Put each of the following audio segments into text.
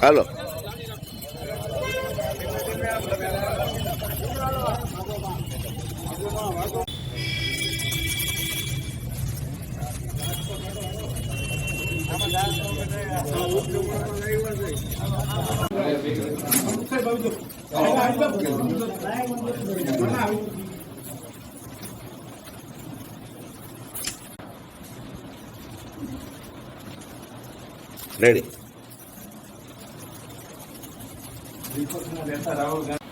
હાલો. Ready.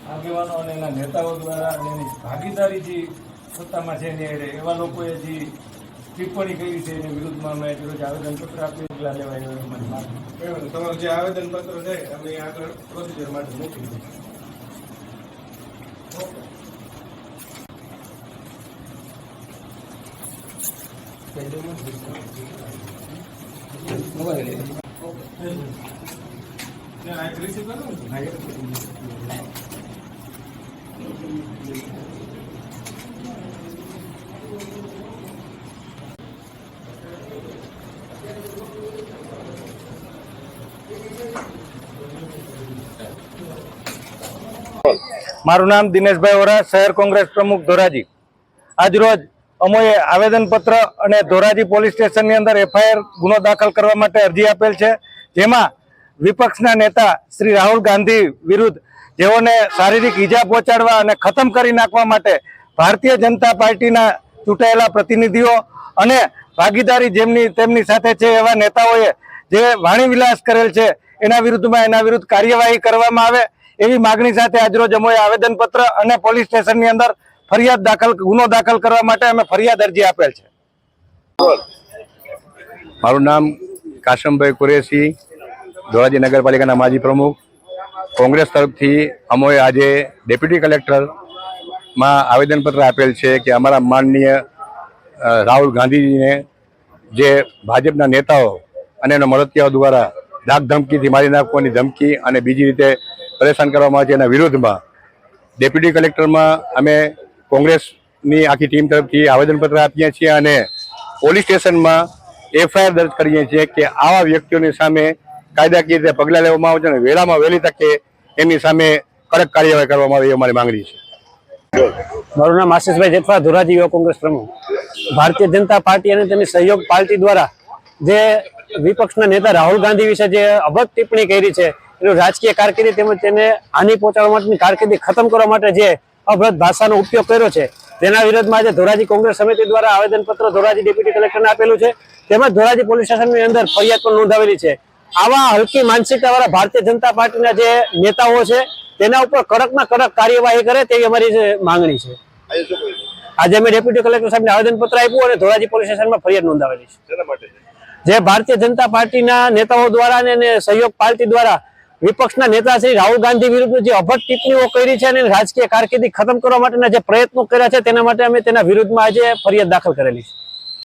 આગેવાનો અને એના નેતાઓ દ્વારા એની ભાગીદારી જે સત્તામાં છે ને એવા લોકોએ જે ટિપ્પણી કરી છે એની વિરુદ્ધમાં અમે રોજ આવેદનપત્ર આપ્યું પગલાં લેવાય. તમારું જે આવેદન પત્ર છે અમે આગળ પ્રોસિજર માટે મોકલી દીધું ને મારું નામ દિનેશભાઈ ઓરા શહેર કોંગ્રેસ પ્રમુખ ધોરાજી. આજરોજ અમોએ આવેદનપત્ર અને ધોરાજી પોલીસ સ્ટેશનની અંદર એફઆઈઆર ગુનો દાખલ કરવા માટે અરજી આપેલ છે, જેમાં વિપક્ષના નેતા શ્રી રાહુલ ગાંધી વિરુદ્ધ જેઓને શારીરિક ઈજા પહોંચાડવા અને ખતમ કરી નાખવા માટે ભારતીય જનતા પાર્ટીના ચૂંટાયેલા પ્રતિનિધિઓ અને ભાગીદારી જેમની તેમની સાથે છે એવા નેતાઓએ જે વાણી વિલાસ કરેલ છે, એના વિરુદ્ધમાં એના વિરુદ્ધ કાર્યવાહી કરવામાં આવે એવી માગણી સાથે આજરોજ અમોએ આવેદનપત્ર અને પોલીસ સ્ટેશનની અંદર ફરિયાદ દાખલ, ગુનો દાખલ કરવા માટે અમે ફરિયાદ અરજી આપેલ છે. મારું નામ કાશમભાઈ કુરેશી ધોરાજી નગરપાલિકાના માજી પ્રમુખ. કોંગ્રેસ તરફથી અમોએ આજે ડેપ્યુટી કલેક્ટરમાં આવેદનપત્ર આપેલ છે કે અમારા માનનીય રાહુલ ગાંધીજીને જે ભાજપના નેતાઓ અને એના મળતિયાઓ દ્વારા ધાક ધમકીથી મારી નાખવાની ધમકી અને બીજી રીતે પરેશાન કરવામાં આવે છે એના વિરુદ્ધમાં ડેપ્યુટી કલેક્ટરમાં અમે કોંગ્રેસની આખી ટીમ તરફથી આવેદનપત્ર આપીએ છીએ અને પોલીસ સ્ટેશનમાં એફઆઈઆર દર્જ કરીએ છીએ કે આવા વ્યક્તિઓની સામે કાયદાકીય રીતે પગલાં લેવામાં આવે છે અને વહેલામાં વહેલી તકે એમની સામે કડક કાર્યવાહી કરવામાં આવે એ અમારી માંગણી છે. મારું નામ આશીષભાઈ જેઠવા, ધોરાજી યુવા કોંગ્રેસ પ્રમુખ. ભારતીય જનતા પાર્ટી અને તેની સહયોગ પાર્ટી દ્વારા જે વિપક્ષના નેતા રાહુલ ગાંધી વિશે જે અભદ્ર ટિપ્પણી કરી છે, એનું રાજકીય કારકિર્દી તેમજ તેને હાનિ પહોંચાડવા માટેની કારકિર્દી ખતમ કરવા માટે જે અભદ્ર ભાષાનો ઉપયોગ કર્યો છે. તેના વિરોધમાં આજે ધોરાજી કોંગ્રેસ સમિતિ દ્વારા આવેદનપત્ર ધોરાજી ડેપ્યુટી કલેક્ટરને આપેલું છે. તેમજ ધોરાજી પોલીસ સ્ટેશનની અંદર ફરિયાદ પણ નોંધાવેલી છે. આવા હલકી માનસિકતાવાળા ભારતીય જનતા પાર્ટીના જે નેતાઓ છે તેના ઉપર કડકમાં કડક કાર્યવાહી કરે તેવી અમારી માંગણી છે. આજે અમે ડેપ્યુટી કલેક્ટર સાહેબને આવેદનપત્ર આપ્યું અને ધોરાજી પોલીસ સ્ટેશનમાં ફરિયાદ નોંધાવેલી છે. જે ભારતીય જનતા પાર્ટીના નેતાઓ દ્વારા અને સહયોગ પાર્ટી દ્વારા વિપક્ષના નેતા શ્રી રાહુલ ગાંધી વિરુદ્ધ જે અભટ ટિપ્પણીઓ કરી છે અને રાજકીય કારકિર્દી ખતમ કરવા માટેના જે પ્રયત્નો કર્યા છે, તેના માટે અમે તેના વિરુદ્ધમાં આજે ફરિયાદ દાખલ કરેલી છે.